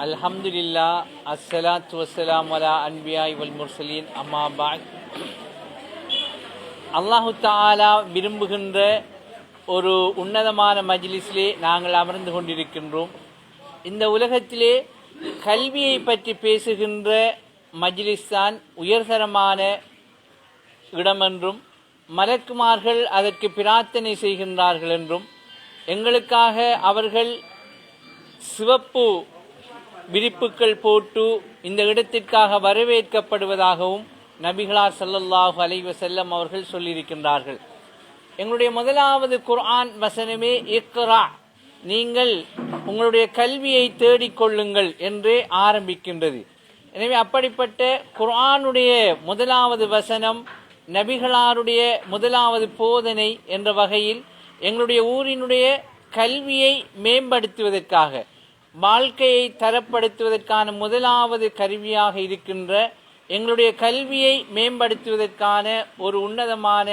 அல்ஹம்துலில்லா அஸ்ஸலாத்து வஸ்ஸலாம் அலா அன்பியாய் வல் முர்சலீன் அம்மா பாய் அல்லாஹு தாலா விரும்புகின்ற ஒரு உன்னதமான மஜ்லிஸிலே நாங்கள் அமர்ந்து கொண்டிருக்கின்றோம். இந்த உலகத்திலே கல்வியை பற்றி பேசுகின்ற மஜ்லிஸ் தான் உயர்தரமான இடமென்றும் மலக்குமார்கள் அதற்கு பிரார்த்தனை செய்கின்றார்கள் என்றும் எங்களுக்காக அவர்கள் சிவப்பு விரிப்புகள் போட்டு இந்த இடத்திற்காக வரவேற்கப்படுவதாகவும் நபிகளார் சல்லல்லாஹு அலைவ செல்லம் அவர்கள் சொல்லியிருக்கின்றார்கள். எங்களுடைய முதலாவது குர்ஆன் வசனமே இக்ரா. நீங்கள் உங்களுடைய கல்வியை தேடிக்கொள்ளுங்கள் என்றே ஆரம்பிக்கின்றது. எனவே அப்படிப்பட்ட குர்ஆனுடைய முதலாவது வசனம் நபிகளாருடைய முதலாவது போதனை என்ற வகையில் எங்களுடைய ஊரினுடைய கல்வியை மேம்படுத்துவதற்காக வாழ்க்கையை தரப்படுத்துவதற்கான முதலாவது கருவியாக இருக்கின்ற எங்களுடைய கல்வியை மேம்படுத்துவதற்கான ஒரு உன்னதமான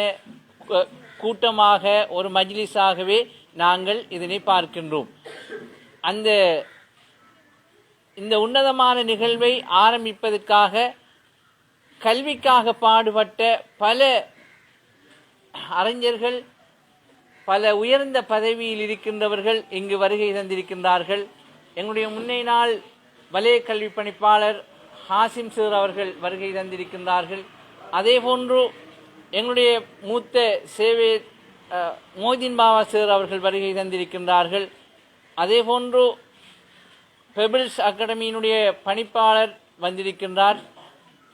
கூட்டமாக ஒரு மஜ்லிஸாகவே நாங்கள் இதனை பார்க்கின்றோம். அந்த இந்த உன்னதமான நிகழ்வை ஆரம்பிப்பதற்காக கல்விக்காக பாடுபட்ட பல அறிஞர்கள் பல உயர்ந்த பதவியில் இருக்கின்றவர்கள் இங்கு வருகை தந்திருக்கின்றார்கள். எங்களுடைய முன்னை நாள் வலய கல்வி பணிப்பாளர் ஹாசிம் சார் அவர்கள் வருகை தந்திருக்கின்றார்கள். அதே போன்று எங்களுடைய மூத்த சேவை மோதின் பாபா சார் அவர்கள் வருகை தந்திருக்கின்றார்கள். அதே போன்று பெபிள்ஸ் அகாடமியினுடைய பணிப்பாளர் வந்திருக்கின்றார்.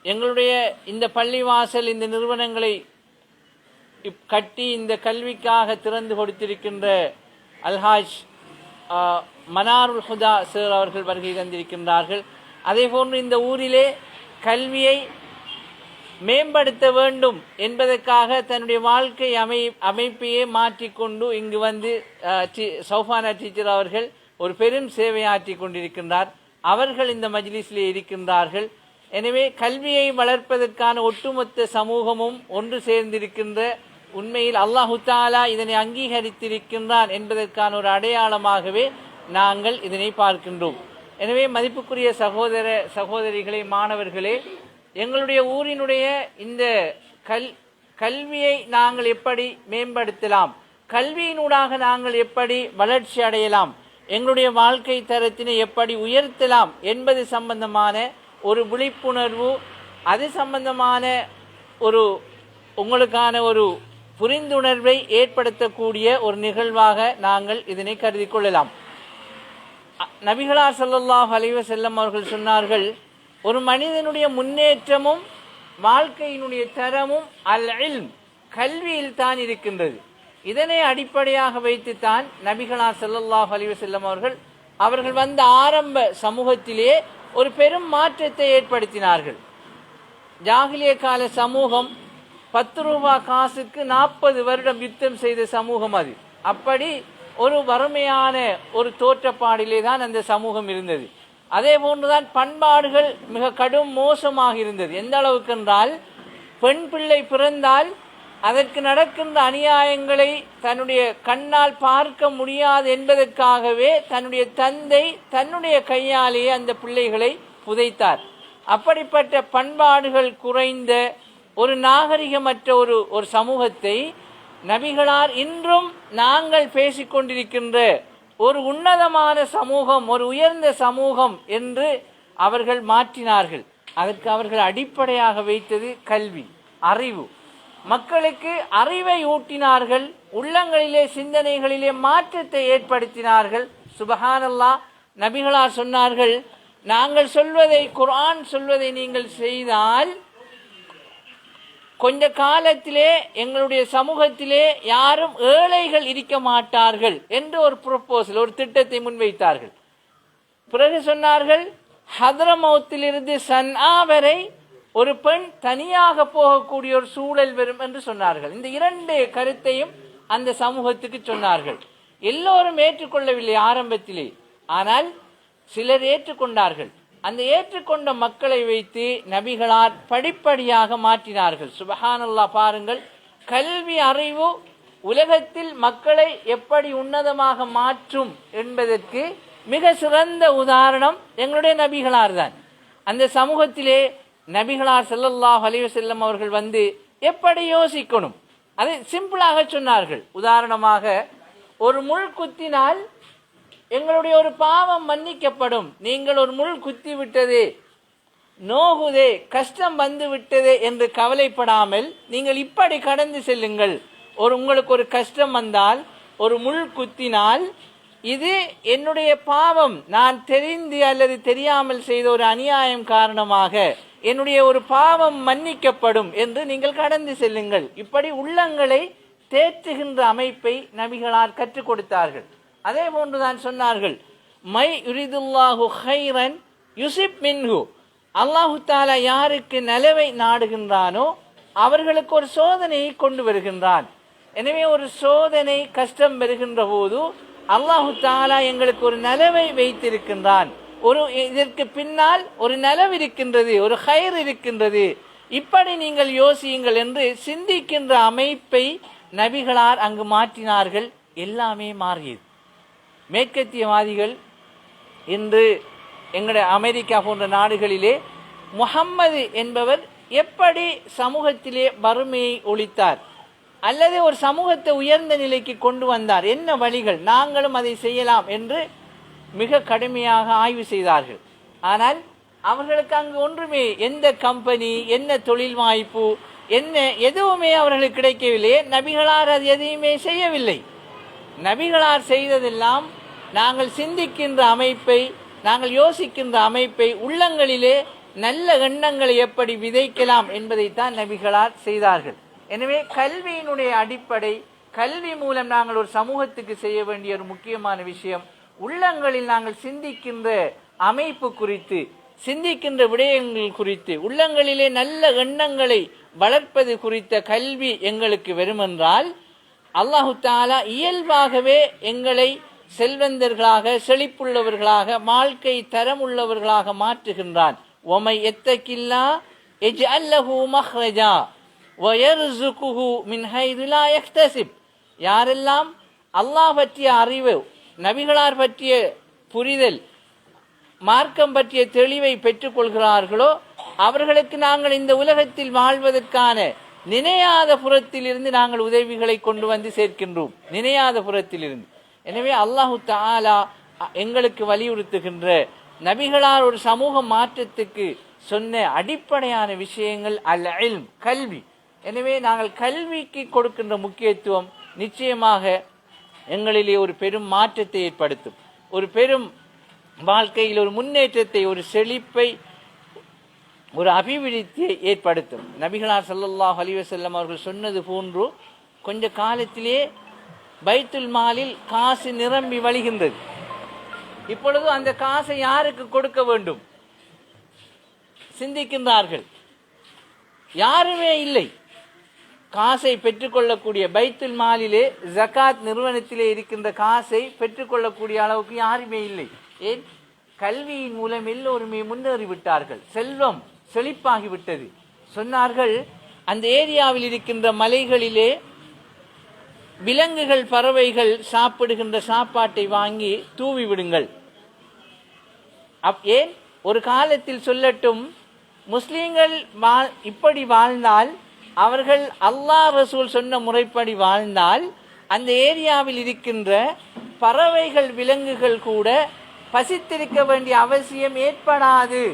எங்களுடைய இந்த பள்ளிவாசல் இந்த நிறுவனங்களை கட்டி இந்த கல்விக்காக திறந்து கொடுத்திருக்கின்ற அல்ஹாஜ் மனாருல் ஹுதா சார் அவர்கள் வருகை தந்திருக்கின்றார்கள். அதே போன்று இந்த ஊரிலே கல்வியை மேம்படுத்த வேண்டும் என்பதற்காக தன்னுடைய வாழ்க்கை அமை அமைப்பையே மாற்றிக்கொண்டு இங்கு வந்து சௌஃபானா டீச்சர் அவர்கள் ஒரு பெரும் சேவையாற்றி கொண்டிருக்கின்றார். அவர்கள் இந்த மஜ்லிஸிலே இருக்கின்றார்கள். எனவே கல்வியை வளர்ப்பதற்கான ஒட்டுமொத்த சமூகமும் ஒன்று சேர்ந்திருக்கின்ற உண்மையில் அல்லாஹு தாலா இதனை அங்கீகரித்திருக்கின்றான் என்பதற்கான ஒரு அடையாளமாகவே நாங்கள் இதனை பார்க்கின்றோம். எனவே மதிப்புக்குரிய சகோதர சகோதரிகளே மாணவர்களே எங்களுடைய ஊரினுடைய இந்த கல் கல்வியை நாங்கள் எப்படி மேம்படுத்தலாம்? கல்வியினூடாக நாங்கள் எப்படி வளர்ச்சி அடையலாம்? எங்களுடைய வாழ்க்கை தரத்தினை எப்படி உயர்த்தலாம் என்பது சம்பந்தமான ஒரு விழிப்புணர்வு அது சம்பந்தமான ஒரு உங்களுக்கான ஒரு புரிந்துணர்வை ஏற்படுத்தக்கூடிய ஒரு நிகழ்வாக நாங்கள் இதனை கருதி கொள்ளலாம். நபிகளா சொல்லல்லாஹ் அலைவ செல்லம் அவர்கள் சொன்னார்கள் ஒரு மனிதனுடைய முன்னேற்றமும் வாழ்க்கையினுடைய தரமும் அல் இல்ம் கல்வியில் தான் இருக்கின்றது. இதனை அடிப்படையாக வைத்துத்தான் நபிகளா ஸல்லல்லாஹு அலைஹி செல்லம் அவர்கள் அவர்கள் வந்த ஆரம்ப சமூகத்திலே ஒரு பெரும் மாற்றத்தை ஏற்படுத்தினார்கள். ஜாகிலிய கால சமூகம் பத்து ரூபா காசுக்கு நாற்பது வருடம் யுத்தம் செய்த சமூகம் அது. அப்படி ஒரு வறுமையான ஒரு தோற்றப்பாடிலே தான் அந்த சமூகம் இருந்தது. அதே போன்றுதான் பண்பாடுகள் மிக கடும் மோசமாக இருந்தது. எந்த அளவுக்கு என்றால் பெண் பிள்ளை பிறந்தால் அதற்கு நடக்கின்ற அநியாயங்களை தன்னுடைய கண்ணால் பார்க்க முடியாது என்பதற்காகவே தன்னுடைய தந்தை தன்னுடைய கையாலேயே அந்த பிள்ளைகளை புதைத்தார். அப்படிப்பட்ட பண்பாடுகள் குறைந்த ஒரு நாகரிகமற்ற ஒரு ஒரு சமூகத்தை நபிகளார் இன்றும் நாங்கள் பேசிக்கொண்டிருக்கின்ற ஒரு உன்னதமான சமூகம் ஒரு உயர்ந்த சமூகம் என்று அவர்கள் மாற்றினார்கள். அதற்கு அவர்கள் அடிப்படையாக வைத்தது கல்வி அறிவு. மக்களுக்கு அறிவை ஊட்டினார்கள் உள்ளங்களிலே சிந்தனைகளிலே மாற்றத்தை ஏற்படுத்தினார்கள். சுபஹானல்லா நபிகளார் சொன்னார்கள் நாங்கள் சொல்வதை குரான் சொல்வதை நீங்கள் செய்தால் கொஞ்ச காலத்திலே எங்களுடைய சமூகத்திலே யாரும் ஏழைகள் இருக்க மாட்டார்கள் என்று ஒரு ப்ரொபோசல் ஒரு திட்டத்தை முன்வைத்தார்கள். பிறகு சொன்னார்கள் ஹதரமௌத்திலிருந்து சன்னா வரை ஒரு பெண் தனியாக போகக்கூடிய ஒரு சூழல் வரும் என்று சொன்னார்கள். இந்த இரண்டு கருத்தையும் அந்த சமூகத்துக்கு சொன்னார்கள். எல்லோரும் ஏற்றுக்கொள்ளவில்லை ஆரம்பத்திலே. ஆனால் சிலர் ஏற்றுக்கொண்டார்கள். அந்த ஏற்றுக்கொண்ட மக்களை வைத்து நபிகளார் படிப்படியாக மாற்றினார்கள். சுபஹானல்லா பாருங்கள். கல்வி அறிவு உலகத்தில் மக்களை எப்படி உன்னதமாக மாற்றும் என்பதற்கு மிக சிறந்த உதாரணம் எங்களுடைய நபிகளார் தான். அந்த சமூகத்திலே நபிகளார் செல்லல்லாஹ் அலைஹி செல்லம் அவர்கள் வந்து எப்படி யோசிக்கணும்? அதை சிம்பிளாக சொன்னார்கள். உதாரணமாக ஒரு முள் குத்தினால் எங்களுடைய ஒரு பாவம் மன்னிக்கப்படும். நீங்கள் ஒரு முள் குத்தி விட்டதே நோகுதே கஷ்டம் வந்து விட்டதே என்று கவலைப்படாமல் நீங்கள் இப்படி கடந்து செல்லுங்கள். ஒரு உங்களுக்கு ஒரு கஷ்டம் வந்தால் ஒரு முள் குத்தினால் இது என்னுடைய பாவம். நான் தெரிந்து அல்லது தெரியாமல் செய்த ஒரு அநியாயம் காரணமாக என்னுடைய ஒரு பாவம் மன்னிக்கப்படும் என்று நீங்கள் கடந்து செல்லுங்கள். இப்படி உள்ளங்களை தேற்றுகின்ற அமைப்பை நபிகளார் கற்றுக் கொடுத்தார்கள். அதே போன்று தான் சொன்னார்கள். மை யுரிதுல்லாஹு ஹைரன் யுசிப் மின்ஹு. அல்லாஹு தாலா யாருக்கு நலவை நாடுகின்றானோ அவர்களுக்கு ஒரு சோதனையை கொண்டு வருகின்றான். எனவே ஒரு சோதனை கஷ்டம் வருகின்ற போது அல்லாஹு தாலா எங்களுக்கு ஒரு நலவை வைத்திருக்கின்றான். ஒரு இதற்கு பின்னால் ஒரு நலவு இருக்கின்றது ஒரு ஹைர் இருக்கின்றது. இப்படி நீங்கள் யோசியுங்கள் என்று சிந்திக்கின்ற அமைப்பை நபிகளார் அங்கு மாற்றினார்கள். எல்லாமே மாறியது. மேற்கத்தியவாதிகள் இன்று எங்களுடைய அமெரிக்கா போன்ற நாடுகளிலே முகம்மது என்பவர் எப்படி சமூகத்திலே வறுமையை ஒழித்தார்? அல்லது ஒரு சமூகத்தை உயர்ந்த நிலைக்கு கொண்டு வந்தார்? என்ன வழிகள்? நாங்களும் அதை செய்யலாம் என்று மிக கடுமையாக ஆய்வு செய்தார்கள். ஆனால் அவர்களுக்கு அங்கு ஒன்றுமே எந்த கம்பெனி என்ன தொழில் வாய்ப்பு என்ன எதுவுமே அவர்களுக்கு கிடைக்கவில்லை. நபிகளார் அது எதையுமே செய்யவில்லை. நபிகளார் செய்ததெல்லாம் நாங்கள் சிந்திக்கின்ற அமைப்பை நாங்கள் யோசிக்கின்ற அமைப்பை உள்ளங்களிலே நல்ல எண்ணங்களை எப்படி விதைக்கலாம் என்பதைத்தான் நபிகளார் செய்தார்கள். எனவே கல்வியினுடைய அடிப்படை கல்வி மூலம் நாங்கள் ஒரு சமூகத்துக்கு செய்ய வேண்டிய ஒரு முக்கியமான விஷயம் உள்ளங்களில் நாங்கள் சிந்திக்கின்ற அமைப்பு குறித்து சிந்திக்கின்ற விடயங்கள் குறித்து உள்ளங்களிலே நல்ல எண்ணங்களை வளர்ப்பது குறித்த கல்வி எங்களுக்கு வெறுமென்றால் அல்லாஹு தாலா இயல்பாகவே எங்களை செல்வந்தர்களாக செழிப்புள்ளவர்களாக வாழ்க்கை தரம் உள்ளவர்களாக மாற்றுகின்றான். ஒமை எத்தக்கில்லா எஜ் அல்லஹு மஹ்ரஜா வயர்சுகுஹு மின் ஹைது லா யாரெல்லாம் அல்லாஹ் பற்றிய அறிவு நபிகளார் பற்றிய புரிதல் மார்க்கம் பற்றிய தெளிவை பெற்றுக்கொள்கிறார்களோ அவர்களுக்கு நாங்கள் இந்த உலகத்தில் வாழ்வதற்கான நினையாத புறத்திலிருந்து நாங்கள் உதவிகளை கொண்டு வந்து சேர்க்கின்றோம். நினையாத புறத்திலிருந்து. எனவே அல்லாஹு தாலா எங்களுக்கு வலியுறுத்துகின்ற நபிகளார் ஒரு சமூக மாற்றத்துக்கு சொன்ன அடிப்படையான விஷயங்கள் அல் இல்ம் கல்வி. எனவே நாங்கள் கல்விக்கு கொடுக்கின்ற முக்கியத்துவம் நிச்சயமாக எங்களிலே ஒரு பெரும் மாற்றத்தை ஏற்படுத்தும். ஒரு பெரும் வாழ்க்கையில் ஒரு முன்னேற்றத்தை ஒரு செழிப்பை ஒரு அபிவிருத்தியை ஏற்படுத்தும். நபிகளார் ஸல்லல்லாஹு அலிவசல்லம் அவர்கள் சொன்னது போன்று கொஞ்ச காலத்திலே பைத்துல் மாலில் காசு நிரம்பி வழிகின்றது. இப்பொழுது அந்த காசை யாருக்கு கொடுக்க வேண்டும்? சிந்திக்கின்றார்கள். யாருமே இல்லை. காசை பெற்றுக்கொள்ளக்கூடிய பைத்துல் மாலிலே ஜகாத் நிறுவனத்திலே இருக்கின்ற காசை பெற்றுக்கொள்ளக்கூடிய அளவுக்கு யாருமே இல்லை. ஏன்? கல்வியின் மூலம் எல்லோருமே முன்னேறிவிட்டார்கள். செல்வம் செழிப்பாகிவிட்டது. சொன்னார்கள் அந்த ஏரியாவில் இருக்கின்ற மலைகளிலே விலங்குகள் பறவைகள் சாப்பிடுகின்ற சாப்பாட்டை வாங்கி தூவி விடுங்கள். அப் ஏன்? ஒரு காலத்தில் சொல்லட்டும் முஸ்லீம்கள் வா இப்படி வாழ்ந்தால் அவர்கள் அல்லாஹ் ரசூல் சொன்ன முறைப்படி வாழ்ந்தால் அந்த ஏரியாவில் இருக்கின்ற பறவைகள் விலங்குகள் கூட பசித்திருக்க வேண்டிய அவசியம் ஏற்படாது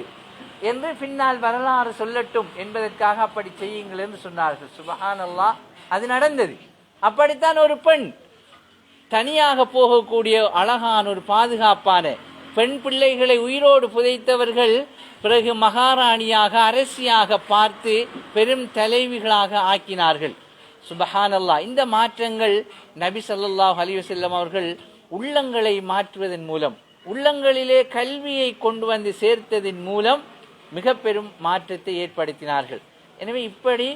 என்று பின்னால் வரலாறு சொல்லட்டும் என்பதற்காக அப்படி செய்யுங்கள் என்று சொன்னார்கள். சுபஹான் அல்லாஹ் அது நடந்தது. அப்படித்தான் ஒரு பெண். தனியாக போகக்கூடிய அழகான ஒரு பாதுகாப்பான பெண் பிள்ளைகளை உயிரோடு புதைத்தவர்கள் பிறகு மகாராணியாக அரசியாக பார்த்து பெரும் தலைவிகளாக ஆக்கினார்கள். சுபஹானல்லா இந்த மாற்றங்கள் நபி சல்லாஹ் அலிவசல்லம் அவர்கள் உள்ளங்களை மாற்றுவதன் மூலம் உள்ளங்களிலே கல்வியை கொண்டு வந்து சேர்த்ததின் மூலம் மிக பெரும் மாற்றத்தை ஏற்படுத்தினார்கள். எனவே இப்படி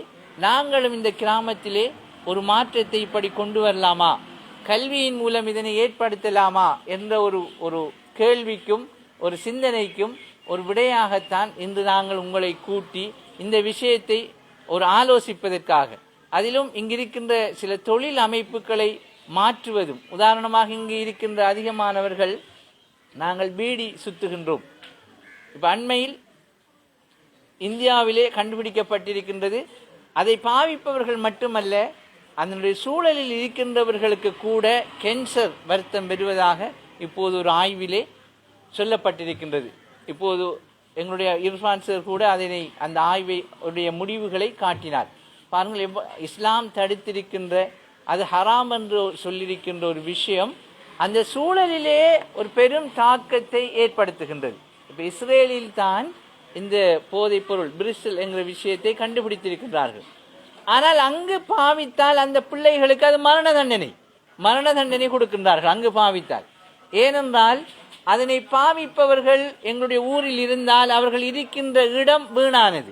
நாங்களும் இந்த கிராமத்திலே ஒரு மாற்றத்தை இப்படி கொண்டு வரலாமா? கல்வியின் மூலம் இதனை ஏற்படுத்தலாமா? என்ற ஒரு ஒரு கேள்விக்கும் ஒரு சிந்தனைக்கும் ஒரு விடையாகத்தான் இன்று நாங்கள் உங்களை கூட்டி இந்த விஷயத்தை ஒரு ஆலோசிப்பதற்காக. அதிலும் இங்கிருக்கின்ற சில தொழில் அமைப்புகளை மாற்றுவதும் உதாரணமாக இங்கு இருக்கின்ற அதிகமானவர்கள் நாங்கள் பீடி சுத்துகின்றோம். இப்போ அண்மையில் இந்தியாவிலே கண்டுபிடிக்கப்பட்டிருக்கின்றது. அதை பாவிப்பவர்கள் மட்டுமல்ல அதனுடைய சூழலில் இருக்கின்றவர்களுக்கு கூட கேன்சர் வருத்தம் பெறுவதாக இப்போது ஒரு ஆய்விலே சொல்லப்பட்டிருக்கின்றது. இப்போது எங்களுடைய இர்ஃபான் சார் கூட அதனை அந்த ஆய்வை உடைய முடிவுகளை காட்டினார். பாருங்கள் எவ்வ இஸ்லாம் தடுத்திருக்கின்ற அது ஹராம் என்று சொல்லியிருக்கின்ற ஒரு விஷயம் அந்த சூழலிலே ஒரு பெரும் தாக்கத்தை ஏற்படுத்துகின்றது. இப்போ இஸ்ரேலில் தான் இந்த போதைப் பொருள் பிரிஸ்டல் என்கிற விஷயத்தை கண்டுபிடித்திருக்கின்றார்கள். ஆனால் அங்கு பாவித்தால் அந்த பிள்ளைகளுக்கு அது மரண தண்டனை. மரண தண்டனை கொடுக்கின்றார்கள் அங்கு பாவித்தால். ஏனென்றால் அதனை பாவிப்பவர்கள் எங்களுடைய ஊரில் இருந்தால் அவர்கள் இருக்கின்ற இடம் வீணானது.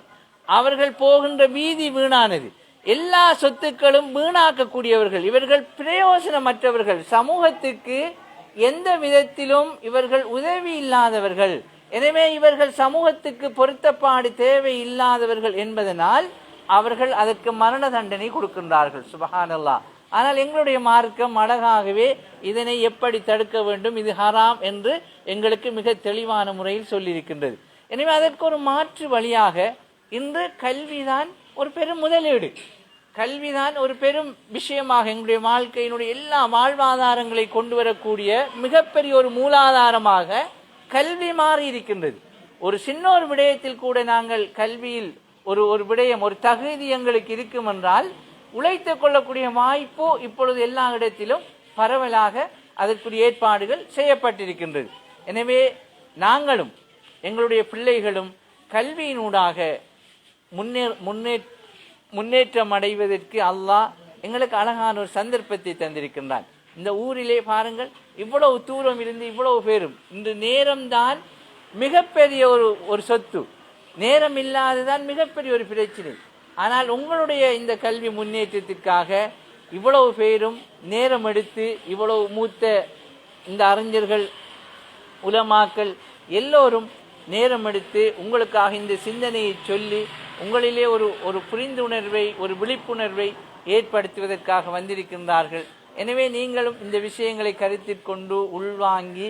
அவர்கள் போகின்ற வீதி வீணானது. எல்லா சொத்துக்களும் வீணாக்கக்கூடியவர்கள் இவர்கள் பிரயோசனமற்றவர்கள். சமூகத்துக்கு எந்த விதத்திலும் இவர்கள் உதவி இல்லாதவர்கள். எனவே இவர்கள் சமூகத்துக்கு பொருத்தப்பாடு தேவை இல்லாதவர்கள் என்பதனால் அவர்கள் அதற்கு மரண தண்டனை கொடுக்கின்றார்கள் சுபஹானல்லா. ஆனால் எங்களுடைய மார்க்கம் அழகாகவே இதனை எப்படி தடுக்க வேண்டும் இது ஹராம் என்று எங்களுக்கு மிக தெளிவான முறையில் சொல்லியிருக்கின்றது. எனவே அதற்கு ஒரு மாற்று வழியாக இன்று கல்விதான் ஒரு பெரும் முதலீடு. கல்விதான் ஒரு பெரும் விஷயமாக எங்களுடைய வாழ்க்கையினுடைய எல்லா வாழ்வாதாரங்களை கொண்டு வரக்கூடிய மிகப்பெரிய ஒரு மூலாதாரமாக கல்வி மாறி இருக்கின்றது ஒரு சின்ன ஒரு விடயத்தில் கூட நாங்கள் கல்வியில் ஒரு ஒரு விடயம் ஒரு தகுதி எங்களுக்கு இருக்கும் என்றால் உழைத்துக் கொள்ளக்கூடிய வாய்ப்பு இப்பொழுது எல்லா இடத்திலும் பரவலாக அதற்குரிய ஏற்பாடுகள் செய்யப்பட்டிருக்கின்றது. எனவே நாங்களும் எங்களுடைய பிள்ளைகளும் கல்வியினூடாக முன்னே முன்னே முன்னேற்றம் அடைவதற்கு அல்லாஹ் எங்களுக்கு அழகான ஒரு சந்தர்ப்பத்தை தந்திருக்கின்றான். இந்த ஊரிலே பாருங்கள் இவ்வளவு தூரம் இருந்து இவ்வளவு பேரும் இந்த நேரம்தான் மிகப்பெரிய ஒரு ஒரு சொத்து. நேரம் இல்லாததான் மிகப்பெரிய ஒரு பிரச்சனை. ஆனால் உங்களுடைய இந்த கல்வி முன்னேற்றத்திற்காக இவ்வளவு பேரும் நேரம் எடுத்து இவ்வளவு மூத்த இந்த அறிஞர்கள் உலமாக்கள் எல்லோரும் நேரம் எடுத்து உங்களுக்காக இந்த சிந்தனையை சொல்லி உங்களிலே ஒரு ஒரு புரிந்துணர்வை ஒரு விழிப்புணர்வை ஏற்படுத்துவதற்காக வந்திருக்கின்றார்கள். எனவே நீங்களும் இந்த விஷயங்களை கருத்தில் கொண்டு உள்வாங்கி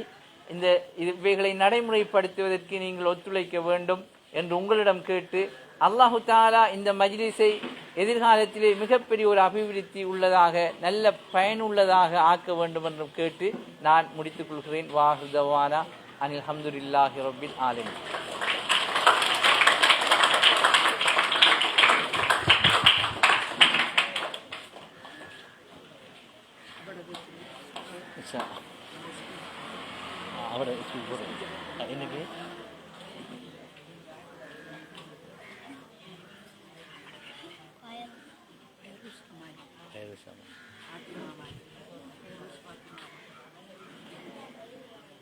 இந்த இவைகளை நடைமுறைப்படுத்துவதற்கு நீங்கள் ஒத்துழைக்க வேண்டும். என்று உங்களிடம் கேட்டு அல்லாஹு தாலா இந்த மஜ்லிஸை எதிர்காலத்திலே மிகப்பெரிய ஒரு அபிவிருத்தி உள்ளதாக நல்ல பயனுள்ளதாக ஆக்க வேண்டும் என்றும் கேட்டு நான் முடித்துக் கொள்கிறேன். வாஹுதவானா அனில் ஹம்துல்லாஹி ரபில் ஆலமின். அவரை என்னது?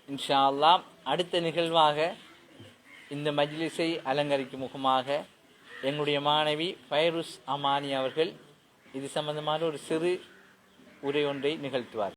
இன்ஷா அல்லாம் அடுத்த நிகழ்வாக இந்த மஜ்லிஸை அலங்கரிக்கும் முகமாக எங்களுடைய மாணவி ஃபைருஸ் அமானி அவர்கள் இது சம்பந்தமான ஒரு சிறு உரை ஒன்றை நிகழ்த்துவார்.